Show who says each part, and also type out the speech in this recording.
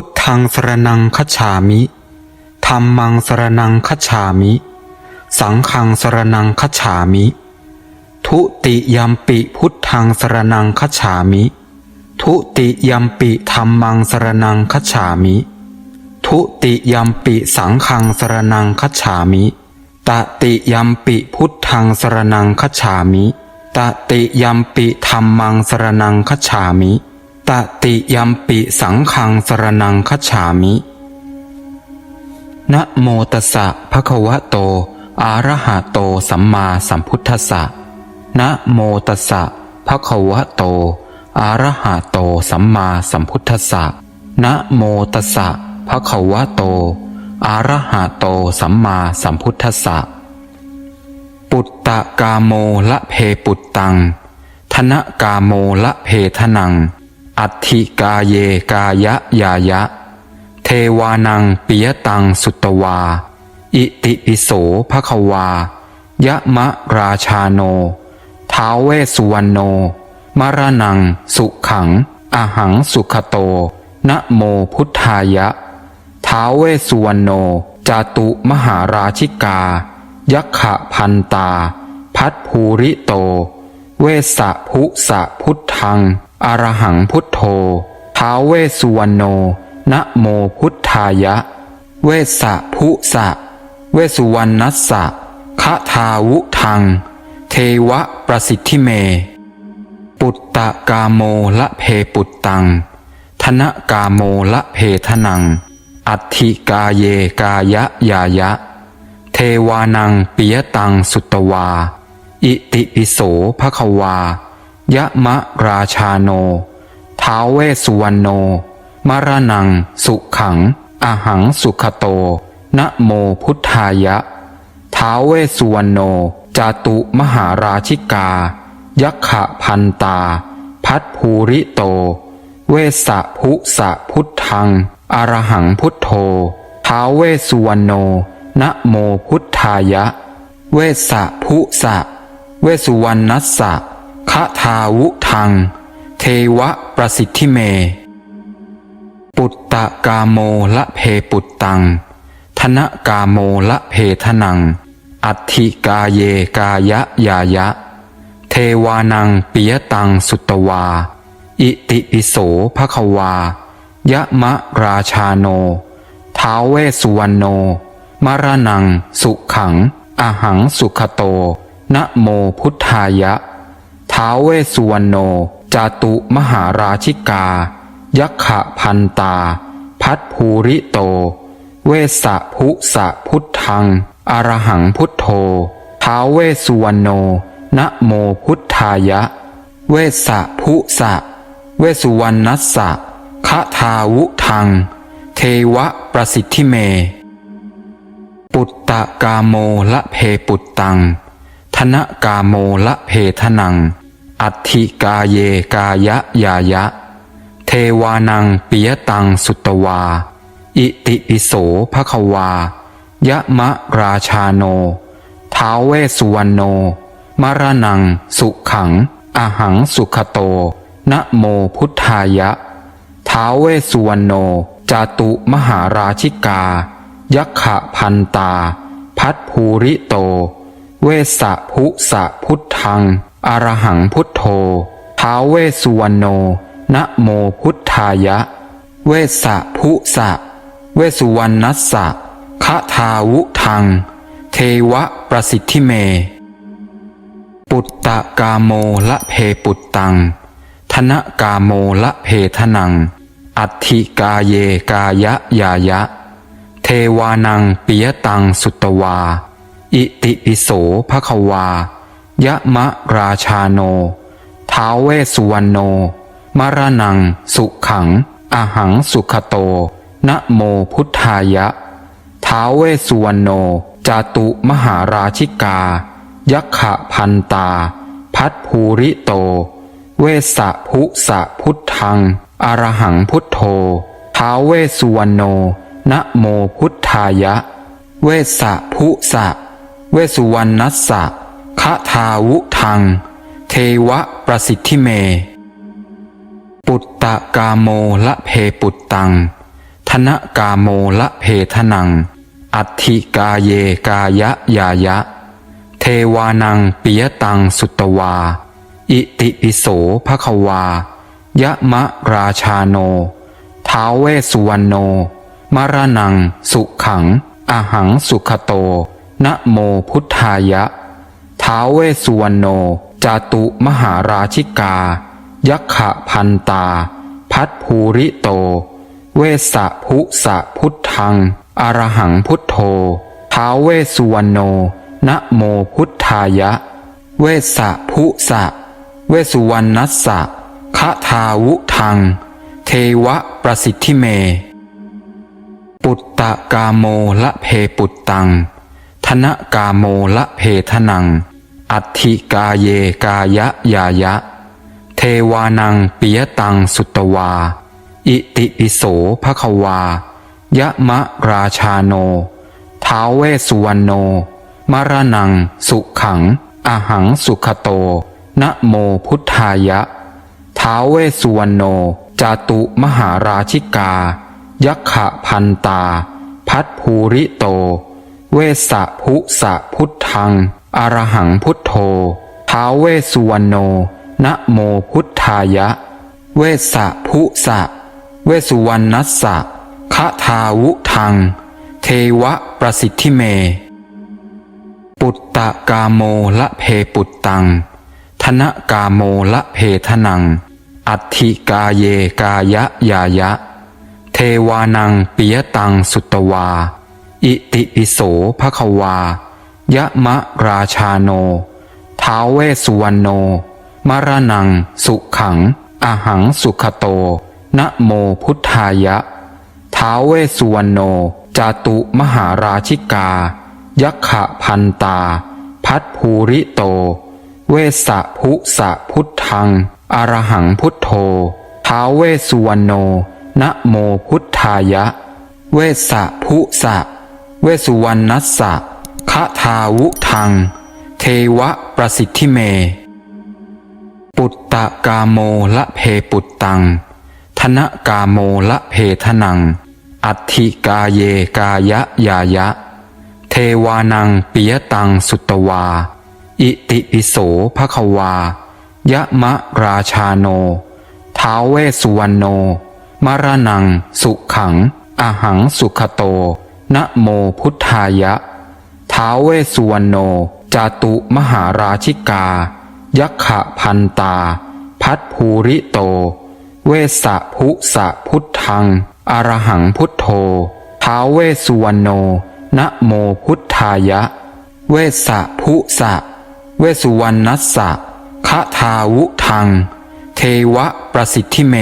Speaker 1: พุทธังสรนังคัจฉามิธรรมังสรนังคัจฉามิ สังฆังสรนังคัจฉามิ ทุติยัมปิพุทธังสรนังคัจฉามิ ทุติยัมปิธรรมังสรนังคัจฉามิ ทุติยัมปิสังฆังสรนังคัจฉามิตติยัมปิพุทธังสรนังคัจฉามิตติยัมปิธรรมังสรนังคัจฉามิ ตติยัมปิสังฆังสรนังคัจฉามิ นะโมตัสสะภะคะวะโต อะระหะโตสัมมาสัมพุทธัสสะ นะโมตัสสะภะคะวะโต อะระหะโตสัมมาสัมพุทธัสสะ นะโมตัสสะภะคะวะโต อะระหะโตสัมมาสัมพุทธัสสะ ปุตตะกาโมละเพปุตตัง ธนกาโมละเพทนัง อัติกาเยกายะยายะ เทวานังปิยตังสุตวา อิติปิโสภควายะมะราชาโน ท้าวเวสุวรรณโน มรนัง สุขัง อหังสุขโต นะโมพุทธายะ ท้าวเวสุวรรณโน จาตุมหาราชิกา ยักขะพันตา พัดภูริโต เวสสะภุสะพุทธัง อรหังพุทโธท้าเวสุวรรณโนนะโมพุทธายะ เวสสะภุสะ เวสสุวรรณัสสะคะทาวุทัง เทวะประสิทธิเม ปุตตะกาโมละเพปุตตัง ธนกาโมละเพทนัง อัตถิกาเยกายะยายะ เทวานังปิยตังสุตวา อิติปิโสภควา ยะมะราชาโน ท้าวเวสุวรรณโน มรนัง สุขัง อหังสุขโต นะโมพุทธายะ ท้าวเวสุวรรณโน จาตุมหาราชิกา ยักขะพันตา พัดภูริโต เวสสะภุสะพุทธัง อรหังพุทโธ ท้าวเวสุวรรณโน นะโมพุทธายะ เวสสะภุสะ เวสสุวรรณัสสะ คะทาวุทัง เทวะประสิทธิเม ปุตตะกาโมละเพปุตตัง ธนกาโมละเพทนัง อัตถิกาเยกายะยายะ เทวานังปิยตังสุตวา อิติปิโสภควายะมะราชาโน ท้าวเวสุวรรณโน มรนัง สุขัง อหังสุขโต นะโมพุทธายะ ท้าวเวสุวรรณโน จาตุมหาราชิกา ยักขะพันตา พัดภูริโต เวสสะภุสะพุทธัง อรหังพุทโธ ท้าวเวสุวรรณโน นะโมพุทธายะ เวสสะภุสะ เวสสุวรรณัสสะคะทาวุทัง เทวะประสิทธิเม ปุตตะกาโมละเพปุตตัง ธนกาโมละเพทนัง อัติกาเยกายะยายะ เทวานังปิยตังสุตวา อิติปิโสภควายะมะราชาโน ท้าวเวสุวรรณโน มรนัง สุขัง อหังสุขโต นะโมพุทธายะ ท้าวเวสุวรรณโน จาตุมหาราชิกา ยักขะพันตา พัดภูริโต เวสสะภุสะพุทธัง อรหังพุทโธ ท้าเวสุวรรณโน นะโมพุทธายะ เวสสะภุสะ เวสสุวรรณัสสะคะทาวุทัง เทวะประสิทธิเม ปุตตะกาโมละเพปุตตัง ธนกาโมละเพทนัง อัตถิกาเยกายะยายะ เทวานังปิยตังสุตวา อิติปิโสภควา ยะมะราชาโน ท้าวเวสุวรรณโน มรนัง สุขัง อหังสุขโต นะโมพุทธายะ ท้าวเวสุวรรณโน จตุมหาราชิกา ยักขะพันตา พัดภูริโต เวสสะภุสะพุทธัง อรหังพุทโธ ท้าวเวสุวรรณโน นะโมพุทธายะ เวสสะภุสะ เวสสุวรรณัสสะ คะทาวุทัง เทวะประสิทธิเม ปุตตะกาโมละเพปุตตัง ธนกาโมละเพทนัง อัตถิกาเยกายะยายะ เทวานังปิยตังสุตวา อิติปิโสภควายะมะราชาโน ท้าเวสุวรรณโน มรณัง สุขัง อหังสุขโต นะโมพุทธายะ ท้าวเวสุวรรณโน จาตุมหาราชิกา ยักขะพันตา พัดภูริโต เวสสะภุสะพุทธัง อรหังพุทโธ ท้าวเวสุวรรณโน นะโมพุทธายะ เวสสะภุสะ เวสสุวรรณัสสะคะทาวุทัง เทวะประสิทธิเม ปุตตะกาโมละเพปุตตัง ธนกาโมละเพทนัง อัติกาเยกายะยายะ เทวานังปิยตังสุตวา อิติปิโสภควา ยะมะราชาโน ท้าเวสุวรรณโน มรณัง สุขัง อหังสุขโต นะโมพุทธายะ ท้าเวสุวรรณโน จาตุมหาราชิกา ยักขะพันตา พัดภูริโต เวสสะภุสะพุทธัง อรหังพุทโธ ท้าวเวสสุวรรณโน นะโมพุทธายะ เวสสะภุสะ เวสสุวรรณัสสะคะทาวุทัง เทวะประสิทธิเม ปุตตะกาโมละเพปุตตัง ธนกาโมละเพทนัง อัตถิกาเยกายะยายะ เทวานังปิยตังสุตวา อิติปิโสภควา ยะมะราชาโน ท้าวเวสุวรรณโน มรณัง สุขัง อหังสุขโต นะโมพุทธายะ ท้าวเวสุวรรณโน จาตุมหาราชิกา ยักขะพันตา พัดภูริโต เวสสะภุสะพุทธัง อรหังพุทโธ ท้าวเวสุวรรณโน นะโมพุทธายะ เวสสะภุสะ เวสสุวรรณัสสะ คะทาวุทัง เทวะประสิทธิเม ปุตตะกาโมละเพปุตตัง ธนกาโมละเพทนัง อัตถิกาเยกายะยายะ เทวานังปิยตังสุตวา อิติปิโสภควายะมะราชาโน ท้าเวสุวรรณโน มรณัง สุขัง อหังสุขโต นะโมพุทธายะ ท้าวเวสุวรรณโน จาตุมหาราชิกา ยักขะพันตา พัดภูริโต เวสสะภุสะพุทธัง อรหังพุทโธ ท้าวเวสุวรรณโน นะโมพุทธายะ เวสสะภุสะ เวสสุวรรณัสสะคะทาวุทัง เทวะประสิทธิเม